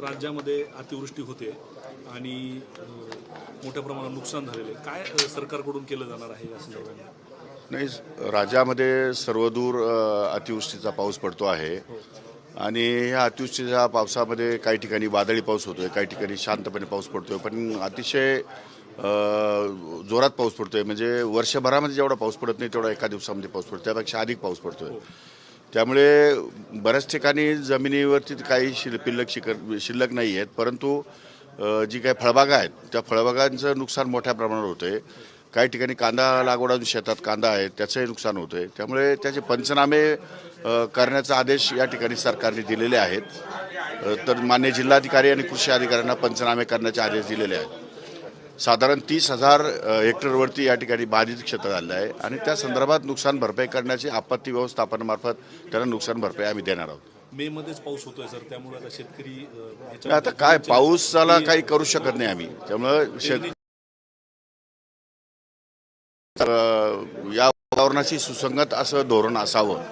राज्यामध्ये अतिवृष्टी होते आणि मोठ्या प्रमाणात नुकसान झालेले. काय सरकारकडून केलं जाणार आहे या संदर्भात? नाही राज्यामध्ये सर्वदूर अतिवृष्टीचा पाऊस पडतो आहे. आणि ह्या अतिवृष्टीच्या पावसामध्ये काही ठिकाणी वादळी पाऊस होतोय काही ठिकाणी शांतपणे पाऊस पडतोय. पण अतिशय जोरात पाऊस पडतोय. म्हणजे वर्षभरामध्ये जेवढा पाऊस पडत नाही तेवढा एका दिवसामध्ये पाऊस पडतो. त्यापेक्षा अधिक पाऊस पडतोय. त्यामुळे बऱ्याच ठिकाणी जमिनीवरती काही शिल पिल्लक शिकर शिल्लक नाही आहेत परंतु जी काही फळबागा आहेत त्या फळबागांचं नुकसान मोठ्या प्रमाणावर होतं आहे काही ठिकाणी कांदा लागवड शेतात कांदा आहे त्याचंही नुकसान होतं आहे त्यामुळे त्याचे पंचनामे करण्याचा आदेश या ठिकाणी सरकारने दिलेले आहेत. तर मान्य जिल्हाधिकारी आणि कृषी अधिकाऱ्यांना पंचनामे करण्याचे आदेश दिलेले आहेत. साधारण तीस हजार हेक्टरवरती या ठिकाणी बाधित क्षेत्र झालेलं आहे आणि त्या संदर्भात नुकसान भरपाई करण्याची आपत्ती व्यवस्थापनामार्फत त्यांना नुकसान भरपाई आम्ही देणार आहोत. मे मध्येच पाऊस होतोय सर त्यामुळे आता शेतकरी आता काय पाऊसाला काही करू शकत नाही आम्ही. त्यामुळं शेत या वातावरणाशी सुसंगत असं धोरण असावं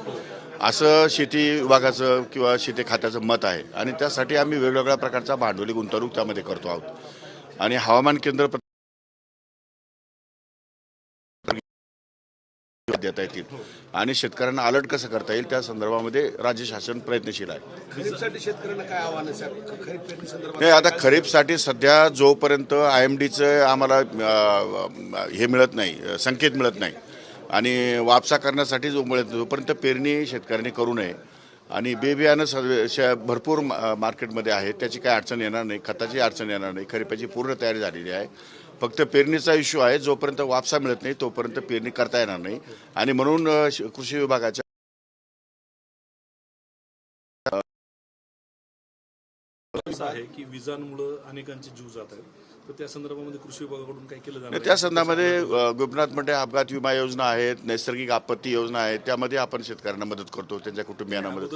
असं शेती विभागाचं किंवा शेती खात्याचं मत आहे. आणि त्यासाठी आम्ही वेगवेगळ्या प्रकारचा भांडवली गुंतवणूक त्यामध्ये करतो आहोत. आणि हवामान केंद्र देता येतील. आणि शेतकऱ्यांना अलर्ट कसं करता येईल त्या संदर्भामध्ये राज्य शासन प्रयत्नशील आहे. आता खरीपसाठी सध्या जोपर्यंत आय एम डीचं आम्हाला हे मिळत नाही संकेत मिळत नाही आणि वापसा करण्यासाठी जो मिळत नाही तोपर्यंत पेरणी शेतकऱ्यांनी करू नये. आणि बेबियाणं सर्व श- भरपूर मा- मार्केटमध्ये आहे त्याची काही अडचण येणार नाही. खताची अडचण येणार नाही. खरीपाची पूर्ण तयारी झालेली आहे. फक्त पेरणीचा इश्यू आहे. जोपर्यंत वापसा मिळत नाही तोपर्यंत पेरणी करता येणार नाही. आणि म्हणून श- कृषी विभागाच्या असं आहे की विजांमुळे अनेकांचे जीव जात आहेत. तर त्या संदर्भामध्ये कृषी विभागाकडून काय केलं जाणार त्या संदर्भामध्ये अ, गोपीनाथ मुंडे अपघात विमा योजना आहेत नैसर्गिक आपत्ती योजना आहे त्यामध्ये आपण शेतकऱ्यांना मदत करतो त्यांच्या कुटुंबियांना मदत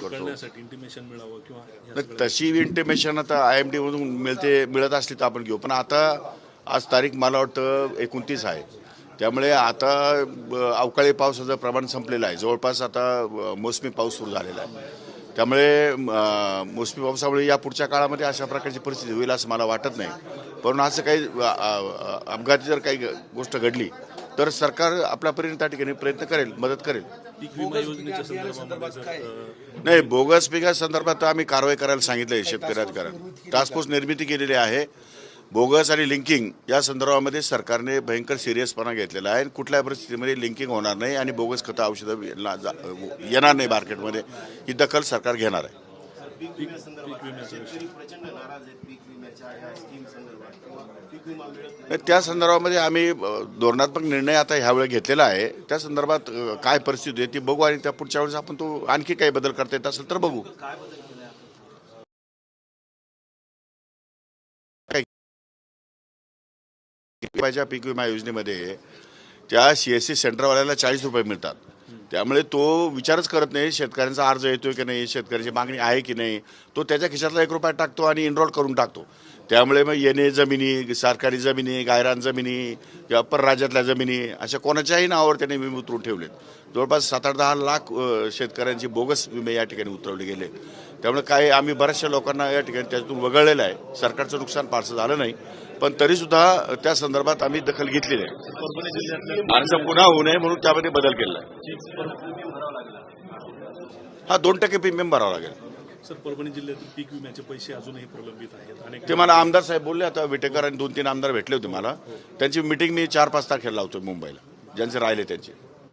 इंटिमेशन मिळावं किंवा तर तशी इंटिमेशन आता आय एम मधून मिळते मिळत असली तर आपण घेऊ. पण आता आज तारीख मला वाटतं एकोणतीस आहे. त्यामुळे आता अवकाळी पावसाचं प्रमाण संपलेलं आहे. जवळपास आता मोसमी पाऊस सुरू झालेला आहे. त्यामुळे मोसमी पावसामुळे या पुढच्या काळामध्ये अशा प्रकारची परिस्थिती होईल असं मला वाटत नाही. पण असं काही अपघाती जर काही गोष्ट घडली तर सरकार आपल्या परीने त्या ठिकाणी प्रयत्न करेल मदत करेल. नाही बोगस पिका संदर्भात आम्ही कारवाई करायला सांगितलंय शेतकरी अधिकाऱ्यांना टास्क फोर्स निर्मिती केलेली आहे. बोगस आणि लिंकिंग या संदर्भामध्ये सरकारने भयंकर सिरियसपणा घेतलेला आहे कुठल्या परिस्थितीमध्ये लिंकिंग होणार नाही आणि बोगस खतं औषधं येणार जा- येणार नाही मार्केटमध्ये ही दखल सरकार घेणार आहे. त्या संदर्भामध्ये आम्ही धोरणात्मक निर्णय आता ह्यावेळी घेतलेला आहे. त्या संदर्भात काय परिस्थिती आहे ती बघू आणि त्या पुढच्या वेळेस आपण तो आणखी काही बदल करता येत असेल तर बघू. रुपयाच्या पीक विमा योजनेमध्ये त्या सी एस सी सेंटरवाल्याला चाळीस रुपये मिळतात. त्यामुळे तो विचारच करत नाही शेतकऱ्यांचा अर्ज येतोय की नाही शेतकऱ्याची मागणी आहे की नाही तो त्याच्या खिशातला एक रुपया टाकतो आणि इनरोल करून टाकतो. त्यामुळे मग येणे जमिनी सरकारी जमिनी गायरान जमिनी किंवा परराज्यातल्या जमिनी अशा कोणाच्याही नावावर त्याने विमे उतरून ठेवलेत. जवळपास सात आठ दहा लाख शेतकऱ्यांची बोगस विमे या ठिकाणी उतरवले गेले. त्यामुळे काय आम्ही बऱ्याचशा लोकांना या ठिकाणी त्यातून वगळलेलं आहे. सरकारचं नुकसान फारसं झालं नाही. पण तरीसुद्धा त्या संदर्भात आम्ही दखल घेतलेली आहे. असं पुन्हा होऊ नये म्हणून त्यामध्ये बदल केला आहे. हा दोन टक्के प्रीमियम भरावा लागेल. सर परभणी जिल्ह्यातील पीक विम्याचे पैसे अजूनही प्रलंबित आहेत. ते मला आमदार साहेब बोलले आता विटेकर आणि दोन तीन आमदार भेटले होते मला. त्यांची मिटिंग मी चार पाच तारखेला लावतो मुंबईला. ज्यांचे राहिले त्यांचे.